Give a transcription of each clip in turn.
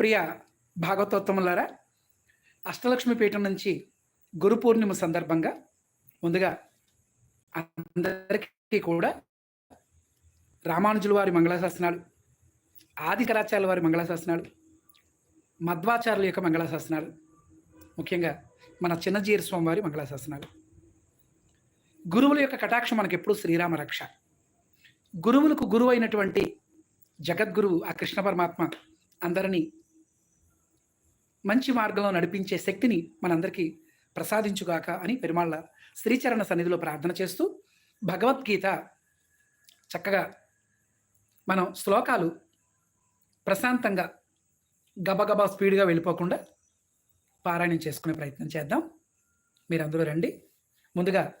ప్రియ భాగవతోత్తములారా అష్టలక్ష్మి పీఠం నుంచి గురు పూర్ణిమ సందర్భంగా ముందుగా అందరికీ కూడా రామానుజుల వారి మంగళాశాసనాలు ఆది కళాచార్యుల వారి మంగళాశాసనాలు మధ్వాచార్యుల యొక్క మంగళాశాసనాలు ముఖ్యంగా మన చిన్నజీర స్వామి వారి మంగళాశాసనాలు. గురువుల యొక్క కటాక్షం మనకి ఎప్పుడు శ్రీరామ రక్ష. గురువులకు గురువు అయినటువంటి జగద్గురువు ఆ కృష్ణ పరమాత్మ అందరినీ మంచి మార్గంలో నడిపించే శక్తిని మనందరికీ ప్రసాదించుగాక అని పెరుమాళ్ళ శ్రీచరణ సన్నిధిలో ప్రార్థన చేస్తూ భగవద్గీత చక్కగా మనం శ్లోకాలు ప్రశాంతంగా గబగబా స్పీడ్గా వెళ్ళిపోకుండా పారాయణం చేసుకునే ప్రయత్నం చేద్దాం. మీరందరూ రండి. ముందుగా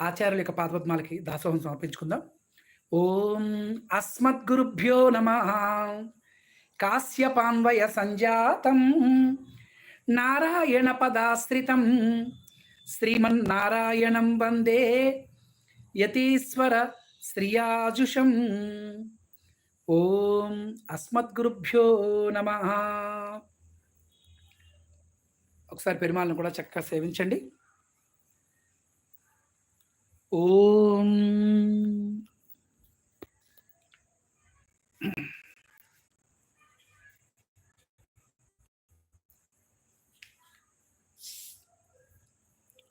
ఆచార్యుల యొక్క పాదపద్మాలకి దాసోహం సమర్పించుకుందాం. ఓం అస్మద్గురుభ్యో నమ. కాశ్యపాన్వయ సంజాతం నారాయణ పదాశ్రితం శ్రీమన్నారాయణం వందే యతీశ్వర శ్రియాజుషం. ఓం అస్మద్గురుభ్యో నమ. ఒకసారి పెరుమాలను కూడా చక్కగా సేవించండి. ఓం.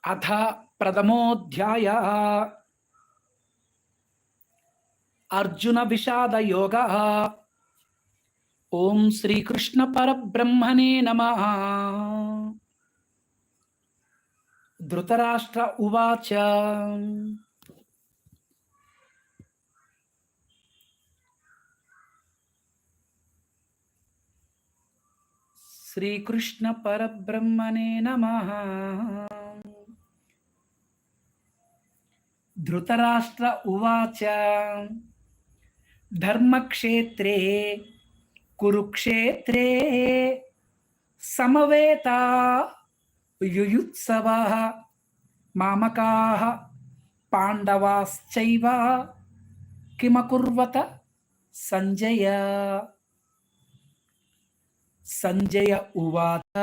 अथ प्रथमोऽध्यायः। अर्जुनविषादयोगः। ॐ श्रीकृष्णपरब्रह्मणे नमः। धृतराष्ट्र उवाच। श्रीकृष्णपरब्रह्मणे नमः। धृतराष्ट्र उवाच। धर्मक्षेत्रे, कुरुक्षेत्रे, समवेता युयुत्सवः, मामकाः, पाण्डवाश्चैव, किमकुर्वत सञ्जय। सञ्जय उवाच।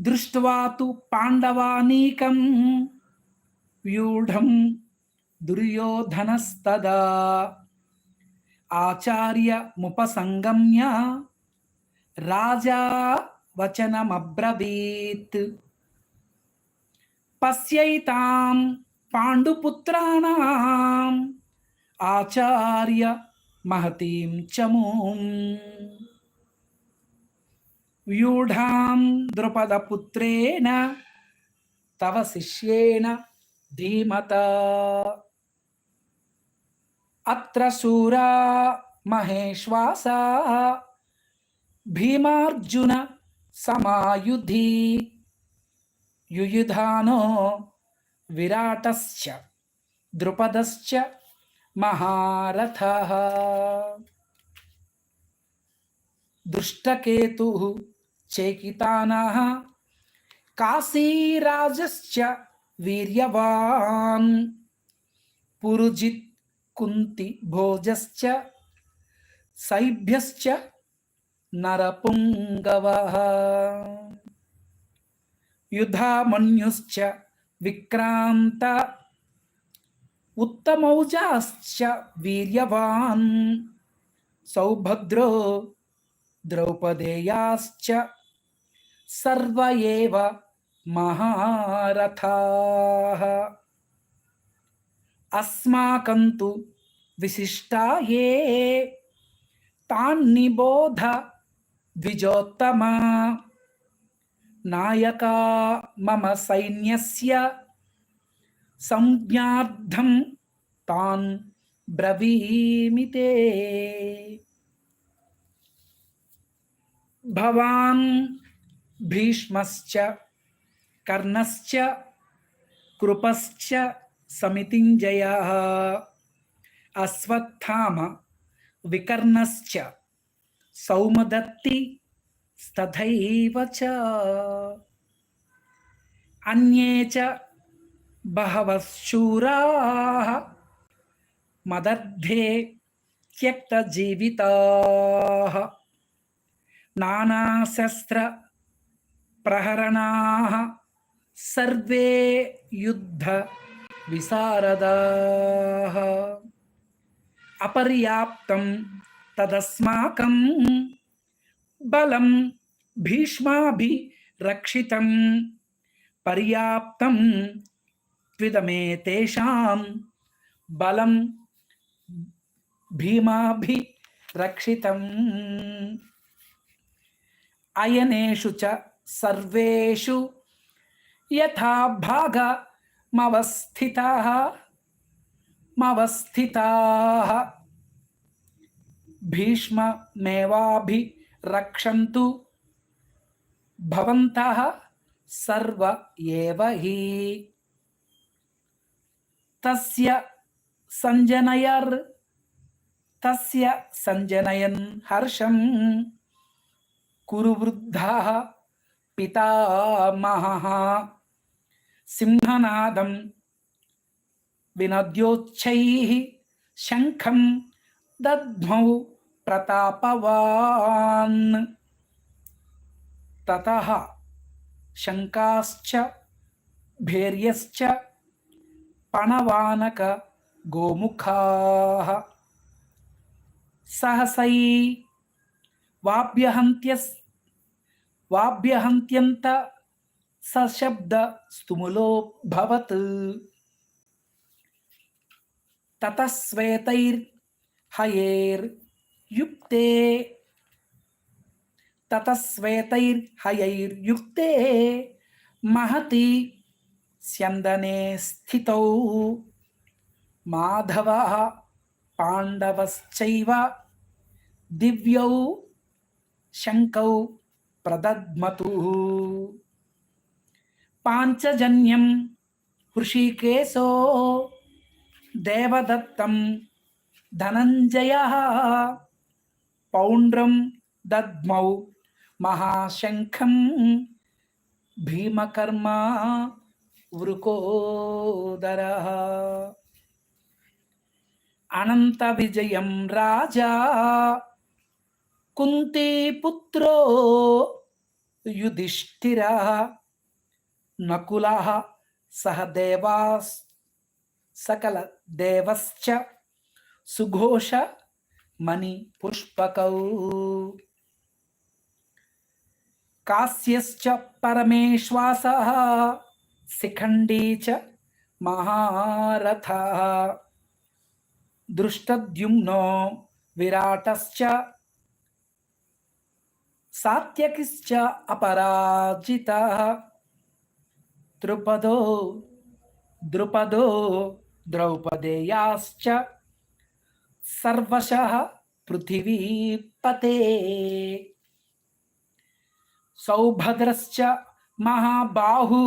दृष्ट्वा तु पाण्डवानीकम् వ్యూఢం దుర్యోధనస్తదా. ఆచార్యముపసంగమ్య రాజా వచనమబ్రవీత్ పశ్యైతాం పాండుపుత్రాణం ఆచార్య మహతీం చమూం వ్యూఢాం ద్రుపదపుత్రేణ తవ శిష్యేణ धीमता। अत्र सूरा महेश्वासा। भीमार्जुन समायुधि। युयुधानो विराटस्य द्रुपदस्य महारथः। दुष्टकेतुः चेकितानः। काशीराजश्च వీర్యవాన్. పురుజిత్ కుంతి భోజశ్చ సైభ్యశ్చ నరపుంగవ. యుధామన్యుశ్చ విక్రాంత ఉత్తమౌజాశ్చ వీర్యవాన్. సౌభద్రో ద్రౌపదేయాశ్చ సర్వ ఏవ महारथाः। अस्माकं तु विशिष्टा ये। तान्निबोध द्विजोत्तमा। नायका मम सैन्यस्य। संज्ञार्थं तान् ब्रवीमिते भवान् भीष्मश्च కర్ణశ్చ కృపశ్చ సమితింజయ అశ్వత్థామ వికర్ణశ్చ సౌమదత్తి స్తథైవ చ అన్యే చ బహవశూరా మదర్థే త్యక్తజీవితా నానాశస్త్ర ప్రహరణా सर्वे युद्धविशारदाः अपर्याप्तं तदस्माकं बलं भीष्माभिरक्षितं। पर्याप्तं त्विदमे तेषां बलं भीमाभिरक्षितम्। अयनेषु च सर्वेषु यथा भागमवस्थिताः मवस्थिताः। भीष्ममेवाभिरक्षन्तु। भवन्तः सर्व एव हि। तस्य सञ्जनयर्। तस्य सञ्जनयन् हर्षं कुरु वृद्धः पितामहः। సింహనాదం వినద్యోచ్చై శంఖం దద్మౌ ప్రతాపవాన్ తత శంకాశ్చ భేర్యశ్చ పణవానక గోముఖా సహసై వాభ్యహంత్య వాభ్యహంత్యంత सशब्द स्तुमुलो भवत् ततस्वेतैर्हयैर्युक्ते। ततस्वेतैर्हयैर्युक्ते। महति स्यन्दने स्थितौ। माधवः पाण्डवश्चैव। दिव्यौ शङ्कौ प्रदद्मतुः। పాంచజన్యం హృషికేశో దేవదత్తం ధనంజయ పౌండ్రం దద్మౌ మహాశంఖం భీమకర్మ వృకోదర అనంత విజయం రాజా కుంతీపుత్రో యుధిష్ఠిరా युधिष्ठिरः नकुलः सह देवास् सकलदेवश्च सुघोष मणिपुष्पकौ कास्यश्च परमेश्वासः शिखण्डी च महारथः दृष्टद्युम्नो विराटश्च सात्यकिश्च अपराजितः द्रुपदो ద్రుపదో ద్రుపదో ద్రౌపదేయాశ్చ సర్వశ పృథివీపతే. సౌభద్రశ్చ మహాబాహు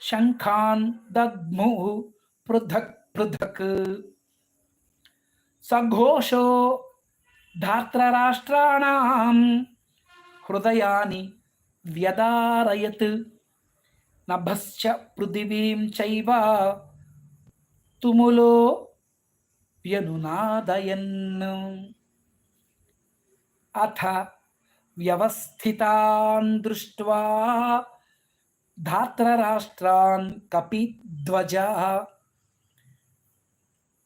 శంఖాన్ దద్ము పృథక్ పృథక్. సఘోషో ధార్తరాష్ట్రాణం హృదయాన్ని వ్యదారయత్. నభశ్చ పృథివీం చైవ. తుములో వ్యనునాదయన్. అథ వ్యవస్థితాన్ దృష్ట్వా ధాత్రరాష్ట్రాన్ కపిధ్వజ.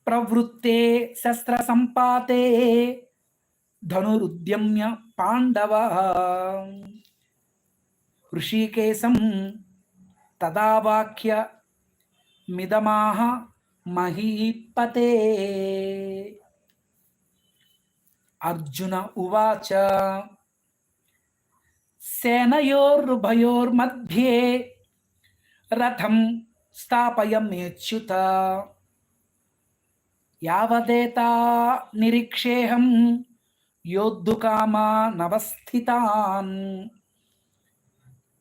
ప్రవృత్తే శస్త్రసంపాతే ధనురుద్యమ్య పాండవ. ఋషికేశం वाक्य मिदमाह महीपते। अर्जुन उवाच सेनयोरुभयोर्मध्ये रथं स्थापयमेच्युत यावदेता निरीक्षेऽहं योद्धुकामानवस्थितान्।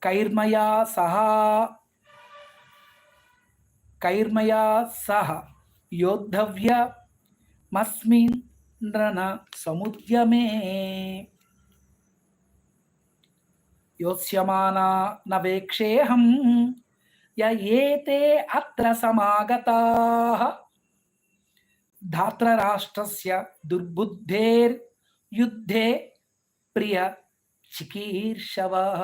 कैर्मया सह कैर्मया सह योद्धव्यमस्मिन् नृण समुद्यमे योत्स्यमाना न वेक्षेऽहं य एते अत्र समागताः। धात्रराष्ट्रस्य दुर्बुद्धेर्युद्धे प्रिय चिकीर्षवः।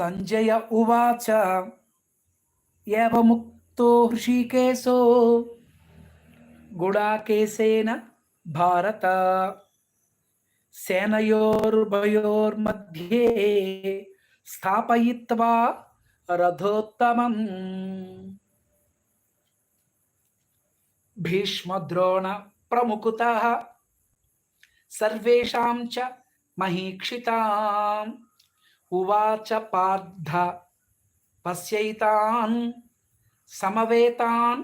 सञ्जय उवाच। एवमुक्तो हृषीकेशो। गुडाकेशेन भारत। सेनयोर्भयोर्मध्ये स्थापयित्वा रथोत्तमम्। भीष्मद्रोणप्रमुकुतः सर्वेषां च महीक्षिताम्। उवाच पार्थ पश्यैतान्, समवेतान्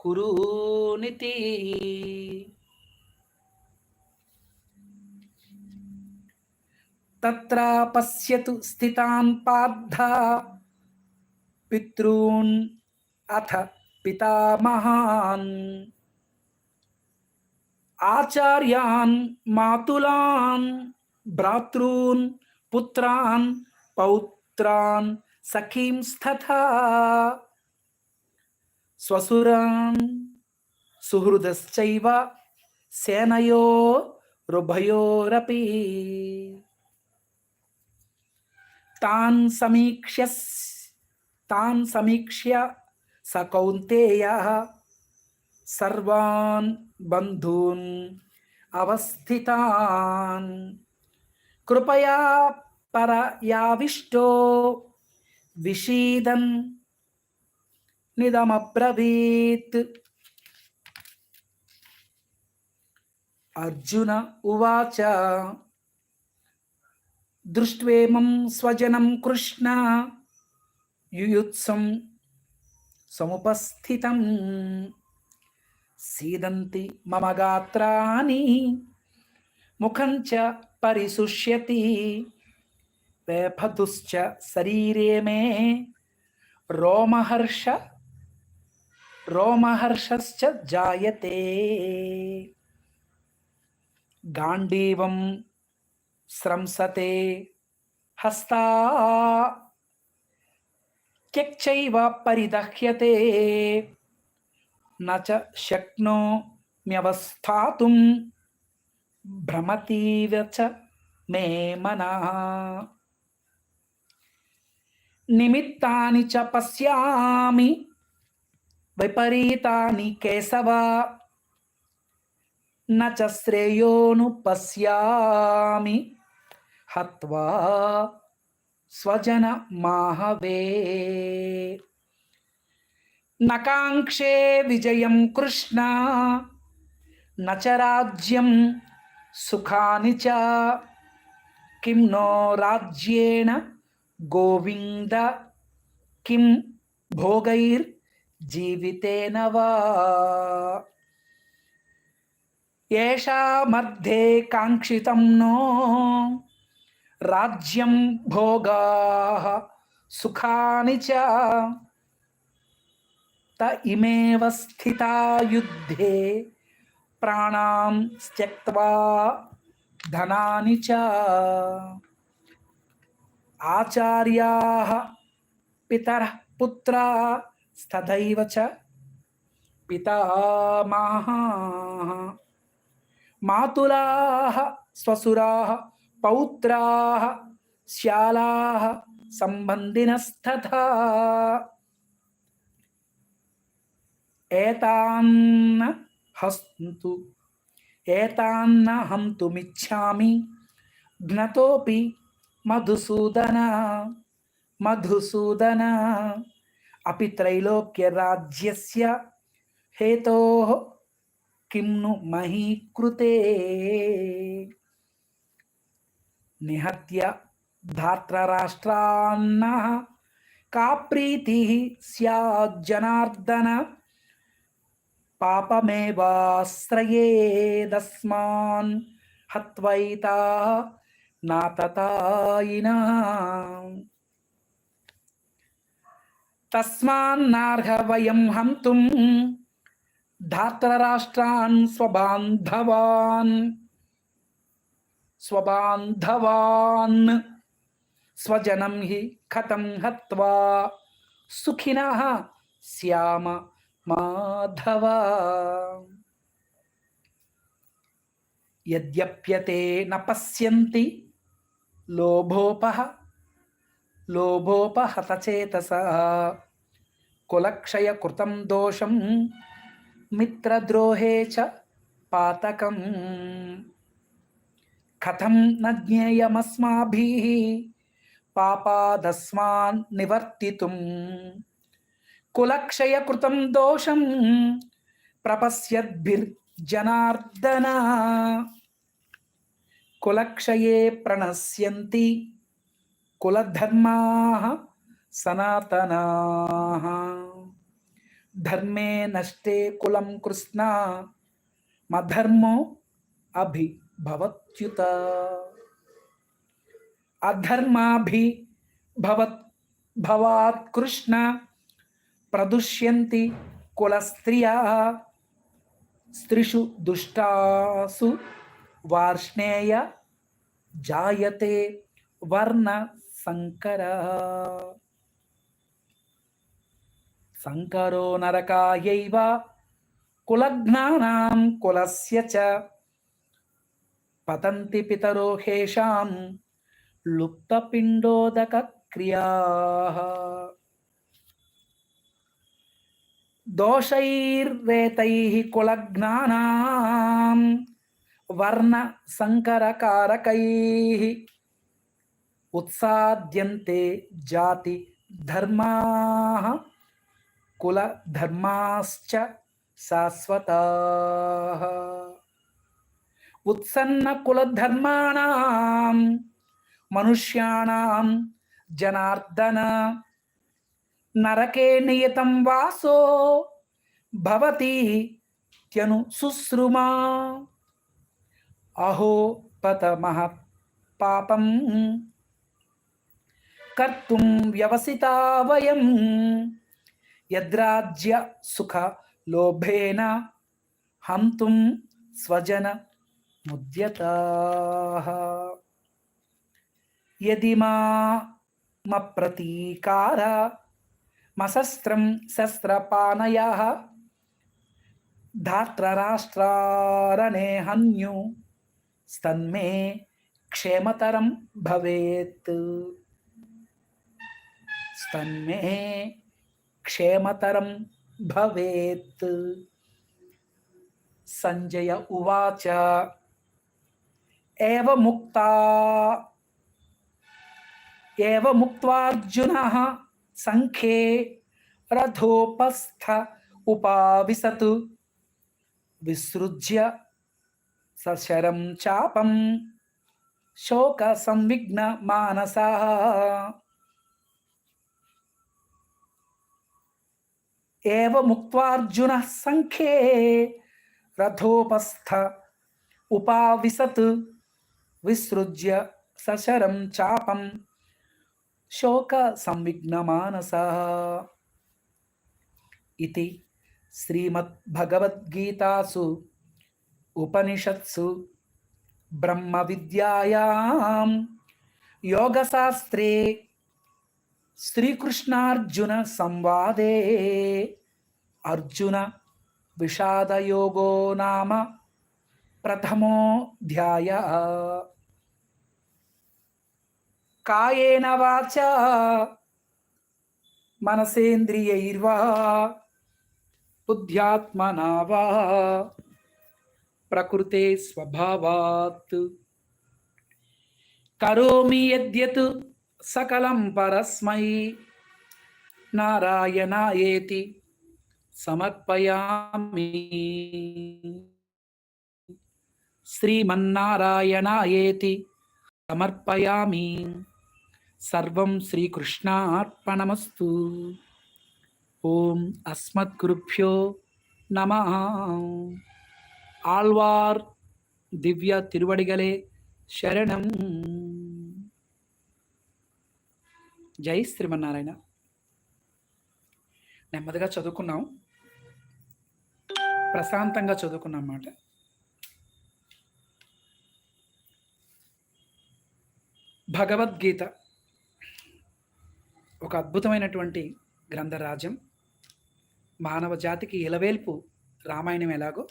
कुरूनिति तत्र पश्यतु स्थितान् पार्थ पितॄन् अथ पितामहान् आचार्यान्, मातुलान्, भ्रातॄन् पुत्रान्, पौत्रान् सखींस्तथा स्वसुरान्, सुहृदश्चैव सेनयो, रुभयोरपि। तान् समीक्ष्य तान् समीक्ष्य स कौन्तेयः। सर्वान् बन्धून् अवस्थितान्। కృపయా పర యావిష్టో విషీదన్ నిదమబ్రవీత్. అర్జున ఉవాచ దృష్ేమం స్వజనం కృష్ణ యుయుత్సం సముపస్థితం. సీదంతి మమ గాత్రాని ముఖం చ परिशुष्यति वेफतुश्च शरीरे मे। रोमहर्ष, रोमहर्षश्च जायते। गाण्डीवं स्रंसते। हस्ता, त्यक्चैव परिदह्यते। न च शक्नोम्यवस्थातुं భ్రమతీవ చ మే మన నిమిత్తాని చ పశ్యామి విపరీతాని కేశవ నచ శ్రేయోను పశ్యామి హత్వా స్వజన మాహవే నకాంక్షే విజయం కృష్ణ నచ రాజ్యం सुखानि च। किं नो राज्येन गोविन्द। किं भोगैर्जीवितेन वा? येषामध्ये काङ्क्षितं नो। राज्यं भोगाः सुखानि च। त इमेव स्थिता युद्धे। प्राणां त्यक्त्वा धनानि च आचार्याः पितरः पुत्रा तथैव च पितामहाः मातुलाः स्वसुराः पौत्राः श्यालाः सम्बन्धिनस्तथा एतान्न हस्तु एतान्न हन्तुमिच्छामि ज्ञतोऽपि मधुसूदन मधुसूदन। अपि त्रैलोक्यराज्यस्य हेतोः किं नु मही कृते निहत्य धात्रराष्ट्रान्नः का प्रीतिः स्याज्जनार्दन? पापमेवाश्रयेदस्मान् हत्वैता नाततायिना तस्मान्नार्ह वयं हन्तुं स्वबान्धवान्। स्वबान्धवान्। स्वजनं हि कथं हत्वा सुखिनः श्याम మాధవ. యద్యప్యతే న పశ్యంతి లోభోపహ లోభోపహతచేతస. కులక్షయ కృతం దోషం మిత్రద్రోహే చ పాతకం. కథం న జ్ఞేయమస్మాభిः పాపాదస్మాన్ నివర్తితుం. कुलक्षय कृतम दोषम दोषं जनार्दन कुलक्षये प्रणश्य कुलधर्मा सनातना। धर्मे नष्टे कुलम कृष्णा, मधर्मो अभिभवत्युत। अधर्माभि भवत् भवात् कृष्ण। ప్రదుష్యంతి కులస్త్రియా స్త్రిషు దుష్టాసు వార్ష్ణేయ జాయతే వర్ణ సంకర. సంకరో నరకాయైవ కులజ్ఞానాం కులస్య చ. పతంతి పితరో హేషాం లుప్తపిండోదక క్రియా दोषैर्वेतैः कुलज्ञानां वर्णसङ्करकारकैः उत्साह जाति धर्माः कुलधर्माश्च शाश्वताः। उत्सन्नकुलधर्माणां मनुष्याणां जनार्दन నరకే నియతం వాసో భవతి త్యను శుశ్రుమా అహో పతమః పాపం కర్తుం వ్యవసితా వయం యద్రాజ్య సుఖ లోభేన హంతుం స్వజన ముద్యత. యది మా ప్రతీకార मसस्त्रं शस्त्रपानयाः। धात्रराष्ट्रारणे हन्यु। स्तन्मे क्षेमतरं भवेत्। स्तन्मे क्षेमतरं भवेत्। सञ्जय उवाच। एव मुक्ता एव मुक्त्वार्जुनः संखे रथोपस्थ उपाविशत। विसृज्य सशरम चापम शोक संविघ्न मानसा। एव मुक्त्वार्जुन संख्ये रथोपस्थ उपाविशत। विसृज्य सशरम चापम శోక సంవిఘ్నమానస. ఇది శ్రీమద్భగవద్గీతాసు ఉపనిషత్సు బ్రహ్మ విద్యాయాం యోగశాస్త్రే శ్రీకృష్ణార్జున సంవాదే. అర్జున విషాదయోగో నామ ప్రథమోధ్యాయ. కాయేన వాచ. మనసేంద్రియైర్వా బుద్ధ్యాత్మనా వా ప్రకృతే స్వభావాత్. కరోమి యద్యత్ సకలం పరస్మై. నారాయణాయేతి సమర్పయామి. శ్రీమన్నారాయణాయేతి సమర్పయామి. సర్వం శ్రీకృష్ణార్పణమస్తు. ఓం అస్మద్గురుభ్యో నమ. ఆళ్వార్ దివ్య తిరువడిగలే శరణం. జై శ్రీమన్నారాయణ. నెమ్మదిగా చదువుకున్నాం. ప్రశాంతంగా చదువుకున్నాం అన్నమాట. భగవద్గీత. ఒక అద్భుతమైనటువంటి గ్రంథరాజ్యం. మానవ జాతికి ఇలవేల్పు రామాయణం ఎలాగో?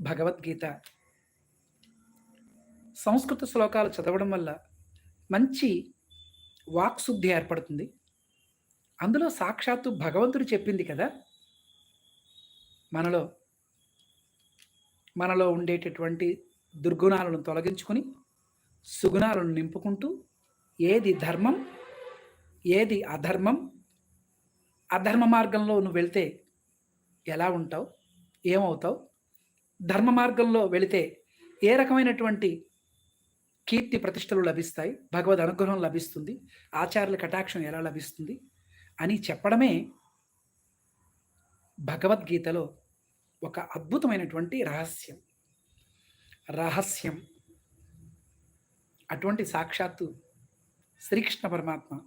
భగవద్గీత. సంస్కృత శ్లోకాలు చదవడం వల్ల మంచి వాక్శుద్ధి ఏర్పడుతుంది. అందులో సాక్షాత్తు భగవంతుడు చెప్పింది కదా? మనలో మనలో ఉండేటటువంటి దుర్గుణాలను తొలగించుకొని సుగుణాలను నింపుకుంటూ ఏది ధర్మం ఏది అధర్మం? అధర్మ మార్గంలో నువ్వు వెళితే ఎలా ఉంటావు? ఏమవుతావు? ధర్మ మార్గంలో వెళితే ఏ రకమైనటువంటి కీర్తి ప్రతిష్టలు లభిస్తాయి? భగవద్ అనుగ్రహం లభిస్తుంది. ఆచార్యుల కటాక్షం ఎలా లభిస్తుంది? అని చెప్పడమే భగవద్గీతలో ఒక అద్భుతమైనటువంటి రహస్యం. రహస్యం. అటువంటి సాక్షాత్తు శ్రీకృష్ణ పరమాత్మ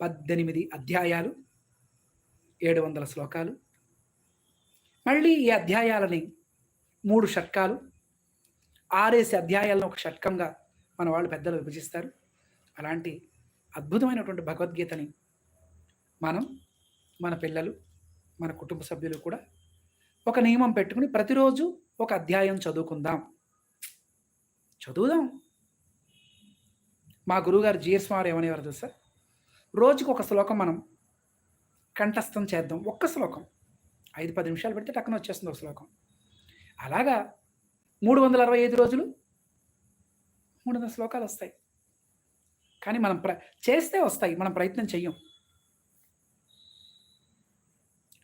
పద్దెనిమిది అధ్యాయాలు ఏడు వందల శ్లోకాలు. మళ్ళీ ఈ అధ్యాయాలని మూడు షట్కాలు ఆరేసి అధ్యాయాలను ఒక షట్కంగా మన వాళ్ళు పెద్దలు విభజిస్తారు. అలాంటి అద్భుతమైనటువంటి భగవద్గీతని మనం మన పిల్లలు మన కుటుంబ సభ్యులు కూడా ఒక నియమం పెట్టుకుని ప్రతిరోజు ఒక అధ్యాయం చదువుకుందాం. చదువుదాం. మా గురువుగారు జిఎస్ వారు ఏమనేవారు తెలుసా? రోజుకు ఒక శ్లోకం మనం కంఠస్థం చేద్దాం. ఒక్క శ్లోకం. ఐదు పది నిమిషాలు పెడితే టక్కన వచ్చేస్తుంది ఒక శ్లోకం. అలాగా మూడు వందల అరవై ఐదు రోజులు మూడు వందల శ్లోకాలు వస్తాయి. కానీ మనం ప్ర చేస్తే వస్తాయి. మనం ప్రయత్నం చెయ్యం.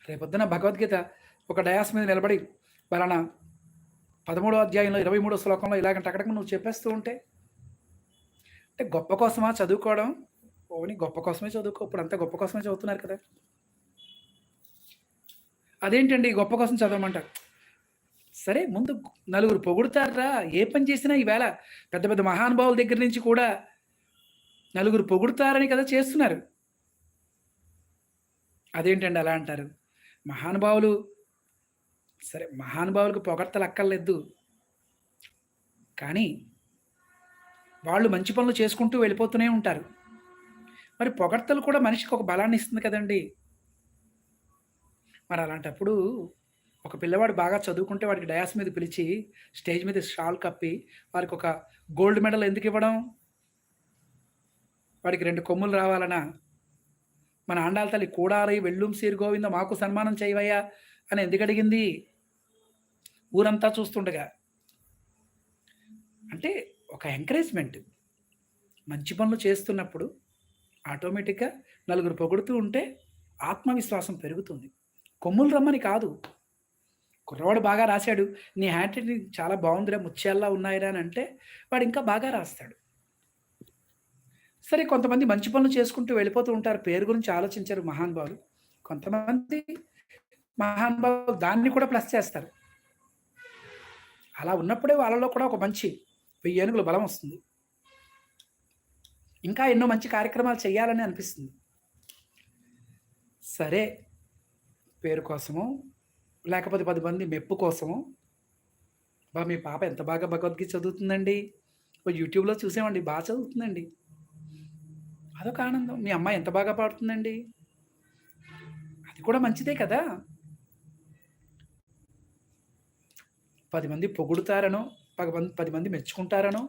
రేపొద్దున భగవద్గీత ఒక డయాస్ మీద నిలబడి వలన పదమూడో అధ్యాయంలో ఇరవై మూడో శ్లోకంలో ఇలాగంటే అక్కడికి నువ్వు చెప్పేస్తూ ఉంటే అంటే గొప్ప కోసమా చదువుకోవడం? ఓని గొప్ప కోసమే చదువుకో. ఇప్పుడు అంతా గొప్ప కోసమే చదువుతున్నారు కదా. అదేంటండి గొప్ప కోసం చదవమంటారు సరే ముందు నలుగురు పొగుడుతారా ఏ పని చేసినా ఈవేళ పెద్ద పెద్ద మహానుభావుల దగ్గర నుంచి కూడా నలుగురు పొగుడుతారని కదా చేస్తున్నారు. అదేంటండి అలా అంటారు? మహానుభావులు సరే మహానుభావులకు పొగడ్తలు అక్కర్లేదు. కానీ వాళ్ళు మంచి పనులు చేసుకుంటూ వెళ్ళిపోతూనే ఉంటారు. మరి పొగడ్తలు కూడా మనిషికి ఒక బలాన్ని ఇస్తుంది కదండి. మరి అలాంటప్పుడు ఒక పిల్లవాడు బాగా చదువుకుంటే వాడికి డయాస్ మీద పిలిచి స్టేజ్ మీద షాల్ కప్పి వారికి ఒక గోల్డ్ మెడల్ ఎందుకు ఇవ్వడం? వాడికి రెండు కొమ్ములు రావాలనా? మన ఆండాల తల్లి కూడారై వెళ్ళుం సీరు గోవింద మాకు సన్మానం చేయవయ్యా అని ఎందుకు అడిగింది? ఊరంతా చూస్తుండగా. అంటే ఒక ఎంకరేజ్మెంట్ మంచి పనులు చేస్తున్నప్పుడు ఆటోమేటిక్గా నలుగురు పొగుడుతూ ఉంటే ఆత్మవిశ్వాసం పెరుగుతుంది. కొమ్ములు రమ్మని కాదు. కుర్రవాడు బాగా రాశాడు. నీ హ్యాండ్ రైటింగ్ చాలా బాగుందిరా ముత్యాల్లా ఉన్నాయిరా అని అంటే వాడు ఇంకా బాగా రాస్తాడు. సరే కొంతమంది మంచి పనులు చేసుకుంటూ వెళ్ళిపోతూ ఉంటారు. పేరు గురించి ఆలోచించారు మహానుభావులు కొంతమంది మహానుభావులు దాన్ని కూడా ప్లస్ చేస్తారు. అలా ఉన్నప్పుడే వాళ్ళలో కూడా ఒక మంచి వెయ్యి ఏనుగుల బలం వస్తుంది. ఇంకా ఎన్నో మంచి కార్యక్రమాలు చేయాలని అనిపిస్తుంది. సరే పేరు కోసము లేకపోతే పది మంది మెప్పు కోసము బా మీ పాప ఎంత బాగా భగవద్గీత చదువుతుందండి? యూట్యూబ్లో చూసామండి బాగా చదువుతుందండి. అదొక ఆనందం. మీ అమ్మాయి ఎంత బాగా పాడుతుందండి? అది కూడా మంచిదే కదా? పది మంది పొగుడుతారనో పది మంది పది మంది మెచ్చుకుంటారనో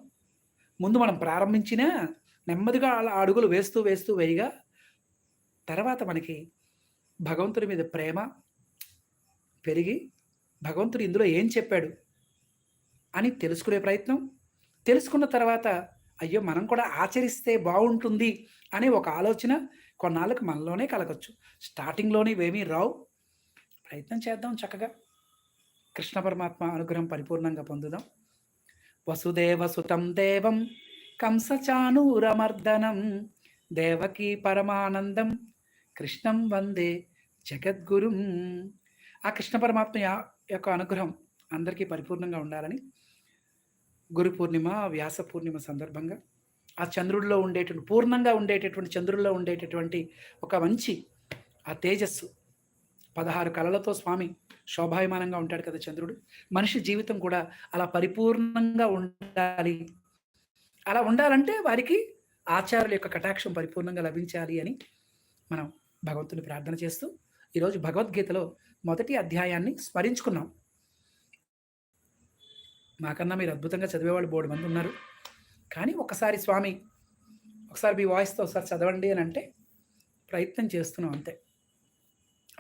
ముందు మనం ప్రారంభించినా నెమ్మదిగా అలా అడుగులు వేస్తూ వేస్తూ వేయగా తర్వాత మనకి భగవంతుడి మీద ప్రేమ పెరిగి భగవంతుడు ఇందులో ఏం చెప్పాడు అని తెలుసుకునే ప్రయత్నం. తెలుసుకున్న తర్వాత అయ్యో మనం కూడా ఆచరిస్తే బాగుంటుంది అనే ఒక ఆలోచన కొన్నాళ్ళకి మనలోనే కలగచ్చు. స్టార్టింగ్లోనే ఇవేమీ రావు. ప్రయత్నం చేద్దాం చక్కగా. కృష్ణ పరమాత్మ అనుగ్రహం పరిపూర్ణంగా పొందుదాం. వసుదేవ సుతం దేవం కంసచానూరమర్దనం దేవకీ పరమానందం కృష్ణం వందే జగద్గురుం. ఆ కృష్ణ పరమాత్మ యొక్క అనుగ్రహం అందరికీ పరిపూర్ణంగా ఉండాలని గురు పూర్ణిమ వ్యాస పూర్ణిమ సందర్భంగా ఆ చంద్రుడిలో ఉండేటువంటి పూర్ణంగా ఉండేటటువంటి చంద్రుల్లో ఉండేటటువంటి ఒక మంచి ఆ తేజస్సు పదహారు కళలతో స్వామి శోభాయమానంగా ఉంటాడు కదా చంద్రుడు. మనిషి జీవితం కూడా అలా పరిపూర్ణంగా ఉండాలి. అలా ఉండాలంటే వారికి ఆచార్యుల యొక్క కటాక్షం పరిపూర్ణంగా లభించాలి అని మనం భగవంతుని ప్రార్థన చేస్తూ ఈరోజు భగవద్గీతలో మొదటి అధ్యాయాన్ని స్మరించుకున్నాం. మాకన్నా మీరు అద్భుతంగా చదివేవాళ్ళు బోర్డు మంది ఉన్నారు. కానీ ఒకసారి స్వామి ఒకసారి మీ వాయిస్తో ఒకసారి చదవండి అని అంటే ప్రయత్నం చేస్తున్నాం అంతే.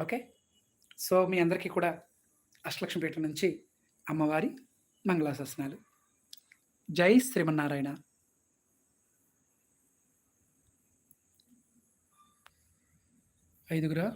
ఓకే? సో మీ అందరికీ కూడా అష్టలక్ష్మిపేట నుంచి అమ్మవారి మంగళాశాసనాలు. జై శ్రీమన్నారాయణ. ఐదుగురా?